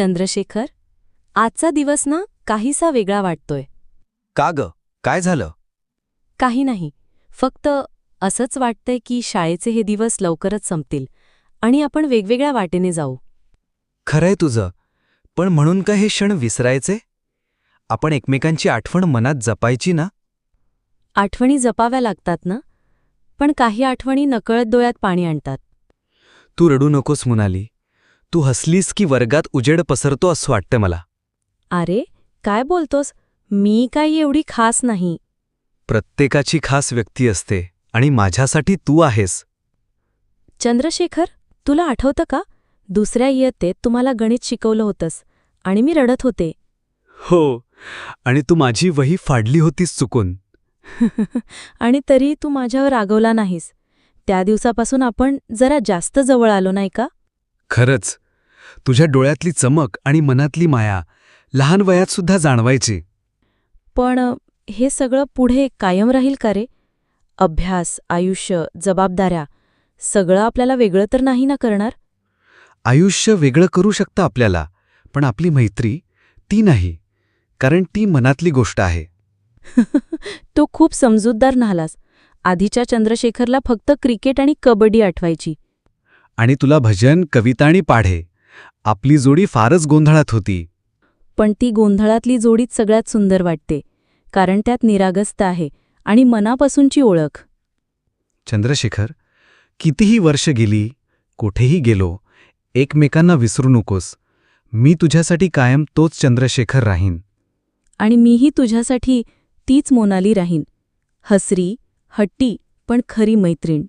चंद्रशेखर आजचा दिवस ना काहीसा वेगळा वाटतोय. का ग? काय झालं? काही नाही. फक्त असंच वाटतंय की शाळेचे हे दिवस लवकरच संपतील आणि आपण वेगवेगळ्या वाटेने जाऊ. खरंय तुझं. पण म्हणून का हे क्षण विसरायचे? आपण एकमेकांची आठवण मनात जपायची ना? आठवणी जपाव्या लागतात ना? पण काही आठवणी नकळत डोळ्यात पाणी आणतात. तू रडू नकोस मुनाली. तू हसलीस की वर्गात उजेड पसरतो असं वाटतं मला. अरे काय बोलतोस? मी काही एवढी खास नाही. प्रत्येकाची खास व्यक्ती असते आणि माझ्यासाठी तू आहेस. चंद्रशेखर तुला आठवतं का? दुसऱ्या इयत्तेत तुम्हाला गणित शिकवलं होतंस आणि मी रडत होते. हो आणि तू माझी वही फाडली होतीस चुकून. आणि तरी तू माझ्यावर रागवला नाहीस. त्या दिवसापासून आपण जरा जास्त जवळ आलो नाही का? खरंच तुझ्या डोळ्यातली चमक आणि मनातली माया लहान वयात सुद्धा जाणवायची. पण हे सगळं पुढे कायम राहील का रे? अभ्यास आयुष्य जबाबदाऱ्या सगळं आपल्याला वेगळं तर नाही ना करणार? आयुष्य वेगळं करू शकतं आपल्याला पण आपली मैत्री ती नाही कारण ती मनातली गोष्ट आहे. तो खूप समजूतदार नाहलास. आधीच्या चंद्रशेखरला फक्त क्रिकेट आणि कबड्डी आठवायची. आणि तुला भजन कविता आणि पाढे. आपली जोडी फारच गोंधळात होती. पण ती गोंधळातली जोडीच सगळ्यात सुंदर वाटते कारण त्यात निरागसता आहे आणि मनापासूनची ओळख. चंद्रशेखर कितीही वर्ष गेली कुठेही गेलो एकमेकांना विसरू नकोस. मी तुझ्यासाठी कायम तोच चंद्रशेखर राहीन. आणि मीही तुझ्यासाठी तीच मोनाली राहीन. हसरी हट्टी पण खरी मैत्रीण.